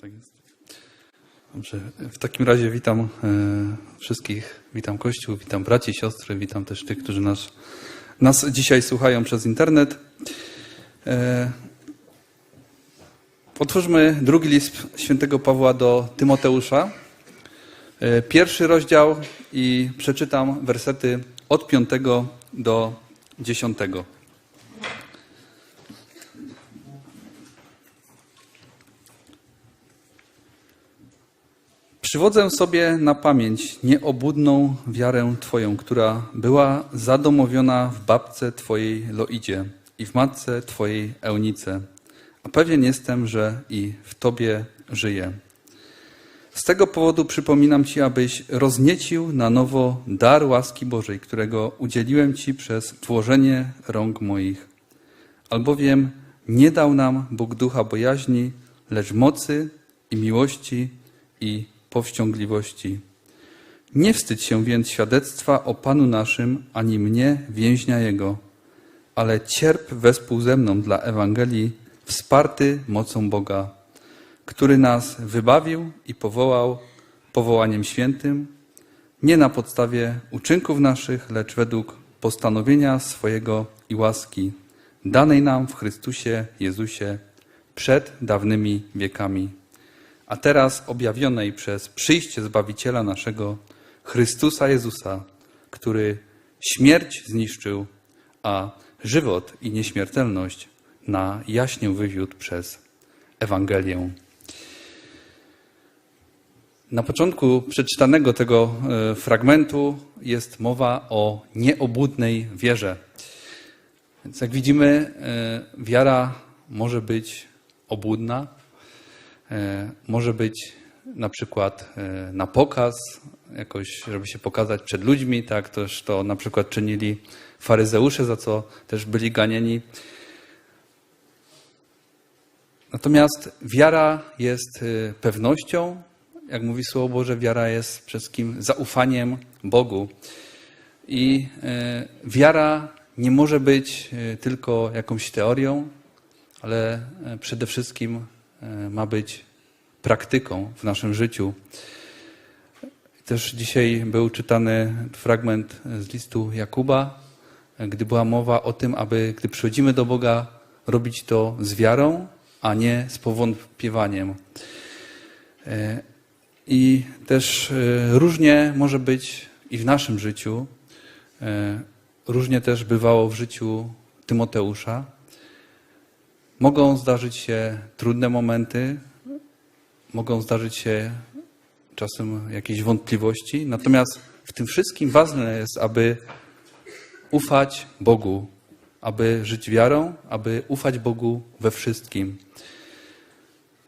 Tak jest. Dobrze. W takim razie witam e, wszystkich, witam Kościół, witam braci, siostry, witam też tych, którzy nas, nas dzisiaj słuchają przez internet. E, otwórzmy drugi list świętego Pawła do Tymoteusza. E, pierwszy rozdział i przeczytam wersety od piątego do dziesiątego. Przywodzę sobie na pamięć nieobudną wiarę Twoją, która była zadomowiona w babce Twojej Loidzie i w matce Twojej Eunice. A pewien jestem, że i w Tobie żyję. Z tego powodu przypominam Ci, abyś rozniecił na nowo dar łaski Bożej, którego udzieliłem Ci przez włożenie rąk moich. Albowiem nie dał nam Bóg ducha bojaźni, lecz mocy i miłości i powściągliwości. Nie wstydź się więc świadectwa o Panu naszym, ani mnie, więźnia Jego, ale cierp wespół ze mną dla Ewangelii, wsparty mocą Boga, który nas wybawił i powołał powołaniem świętym, nie na podstawie uczynków naszych, lecz według postanowienia swojego i łaski, danej nam w Chrystusie Jezusie przed dawnymi wiekami a teraz objawionej przez przyjście Zbawiciela naszego, Chrystusa Jezusa, który śmierć zniszczył, a żywot i nieśmiertelność na jaśnię wywiódł przez Ewangelię. Na początku przeczytanego tego e, fragmentu jest mowa o nieobłudnej wierze. Więc jak widzimy, e, wiara może być obłudna, może być na przykład e, na pokaz, jakoś, żeby się pokazać przed ludźmi, tak, też to na przykład czynili faryzeusze, za co też byli ganieni. Natomiast wiara jest e, pewnością, jak mówi Słowo Boże, wiara jest przede wszystkim zaufaniem Bogu. I wiara nie może być tylko jakąś teorią, ale przede wszystkim E, ma być praktyką w naszym życiu. Też dzisiaj był czytany fragment z listu Jakuba, gdy była mowa o tym, aby gdy przychodzimy do Boga, robić to z wiarą, a nie z powątpiewaniem. E, I też e, różnie może być i w naszym życiu, różnie też bywało w życiu Tymoteusza. Mogą zdarzyć się trudne momenty, mogą zdarzyć się czasem jakieś wątpliwości, natomiast w tym wszystkim ważne jest, aby ufać Bogu, aby żyć wiarą, aby ufać Bogu we wszystkim.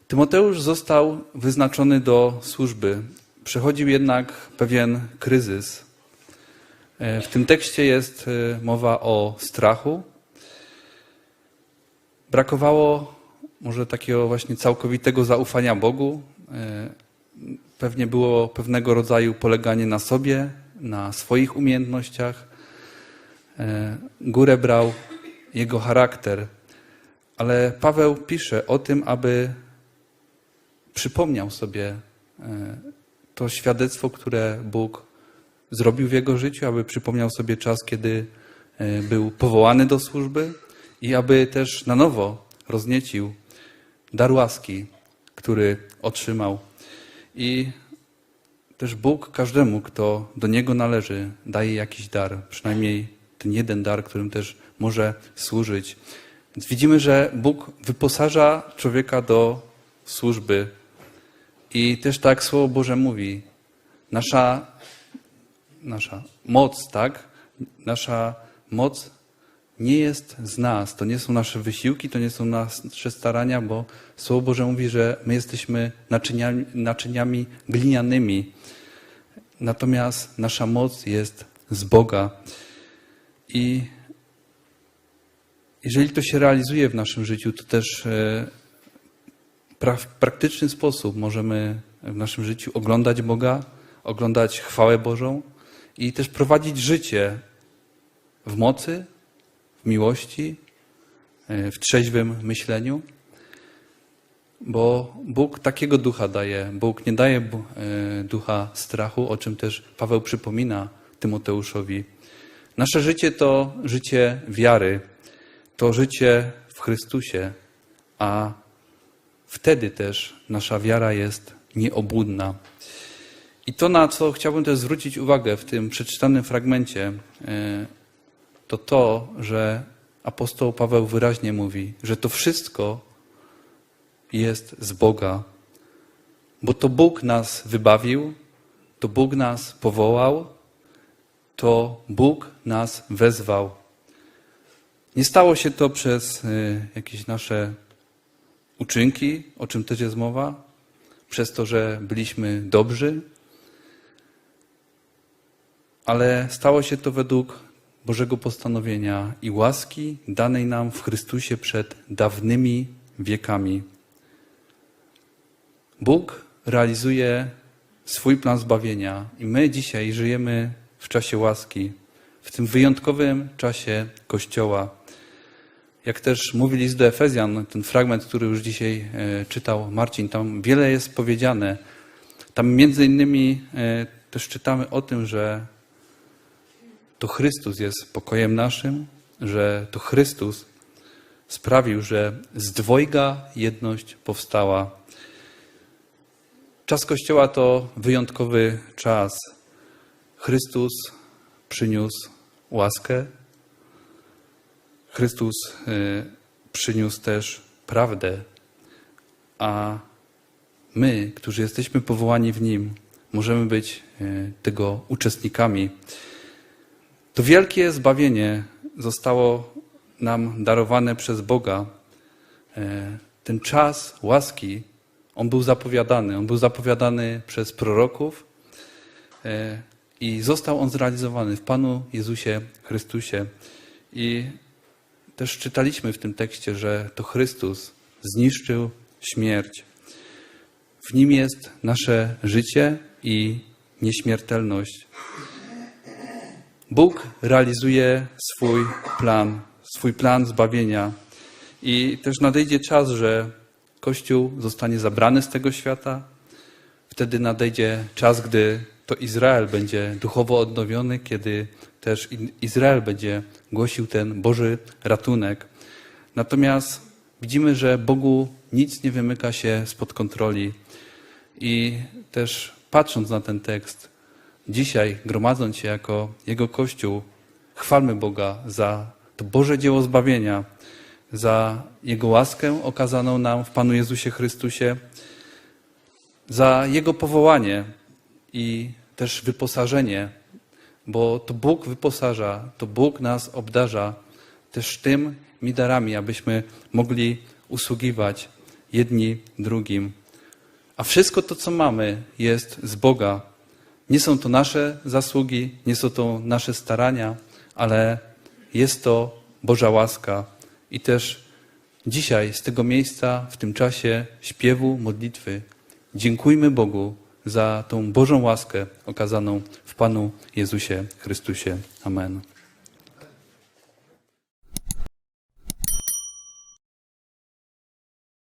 Tymoteusz został wyznaczony do służby. Przechodził jednak pewien kryzys. E, w tym tekście jest e, mowa o strachu, Brakowało może takiego właśnie całkowitego zaufania Bogu. E, pewnie było pewnego rodzaju poleganie na sobie, na swoich umiejętnościach. E, górę brał jego charakter. Ale Paweł pisze o tym, aby przypomniał sobie e, to świadectwo, które Bóg zrobił w jego życiu, aby przypomniał sobie czas, kiedy był powołany do służby, i aby też na nowo rozniecił dar łaski, który otrzymał. I też Bóg każdemu, kto do Niego należy, daje jakiś dar, przynajmniej ten jeden dar, którym też może służyć. Więc widzimy, że Bóg wyposaża człowieka do służby. I też tak Słowo Boże mówi, nasza, nasza moc, tak? Nasza moc nie jest z nas, to nie są nasze wysiłki, to nie są nasze starania, bo Słowo Boże mówi, że my jesteśmy naczyniami, naczyniami glinianymi. Natomiast nasza moc jest z Boga. I jeżeli to się realizuje w naszym życiu, to też e, w praktyczny sposób możemy w naszym życiu oglądać Boga, oglądać chwałę Bożą i też prowadzić życie w mocy, miłości, e, w trzeźwym myśleniu. Bo Bóg takiego ducha daje. Bóg nie daje e, ducha strachu, o czym też Paweł przypomina Tymoteuszowi. Nasze życie to życie wiary, to życie w Chrystusie, a wtedy też nasza wiara jest nieobłudna. I to, na co chciałbym też zwrócić uwagę w tym przeczytanym fragmencie, e, to to, że apostoł Paweł wyraźnie mówi, że to wszystko jest z Boga, bo to Bóg nas wybawił, to Bóg nas powołał, to Bóg nas wezwał. Nie stało się to przez y, jakieś nasze uczynki, o czym też jest mowa, przez to, że byliśmy dobrzy, ale stało się to według Bożego postanowienia i łaski danej nam w Chrystusie przed dawnymi wiekami. Bóg realizuje swój plan zbawienia i my dzisiaj żyjemy w czasie łaski, w tym wyjątkowym czasie Kościoła. Jak też mówi list do Efezjan, ten fragment, który już dzisiaj e, czytał Marcin, tam wiele jest powiedziane. Tam między innymi e, też czytamy o tym, że to Chrystus jest pokojem naszym, że to Chrystus sprawił, że z dwojga jedność powstała. Czas Kościoła to wyjątkowy czas. Chrystus przyniósł łaskę. Chrystus y, przyniósł też prawdę, a my, którzy jesteśmy powołani w Nim, możemy być y, tego uczestnikami. To wielkie zbawienie zostało nam darowane przez Boga. E, Ten czas łaski, on był zapowiadany. On był zapowiadany przez proroków e, i został on zrealizowany w Panu Jezusie Chrystusie. I też czytaliśmy w tym tekście, że to Chrystus zniszczył śmierć. W nim jest nasze życie i nieśmiertelność. Bóg realizuje swój plan, swój plan zbawienia. I też nadejdzie czas, że Kościół zostanie zabrany z tego świata. Wtedy nadejdzie czas, gdy to Izrael będzie duchowo odnowiony, kiedy też Izrael będzie głosił ten Boży ratunek. Natomiast widzimy, że Bogu nic nie wymyka się spod kontroli. I też patrząc na ten tekst, dzisiaj gromadząc się jako Jego Kościół, chwalmy Boga za to Boże dzieło zbawienia, za Jego łaskę okazaną nam w Panu Jezusie Chrystusie, za Jego powołanie i też wyposażenie, bo to Bóg wyposaża, to Bóg nas obdarza też tymi darami, abyśmy mogli usługiwać jedni drugim. A wszystko to, co mamy, jest z Boga. Nie są to nasze zasługi, nie są to nasze starania, ale jest to Boża łaska. I też dzisiaj z tego miejsca, w tym czasie śpiewu, modlitwy, dziękujmy Bogu za tą Bożą łaskę okazaną w Panu Jezusie Chrystusie. Amen.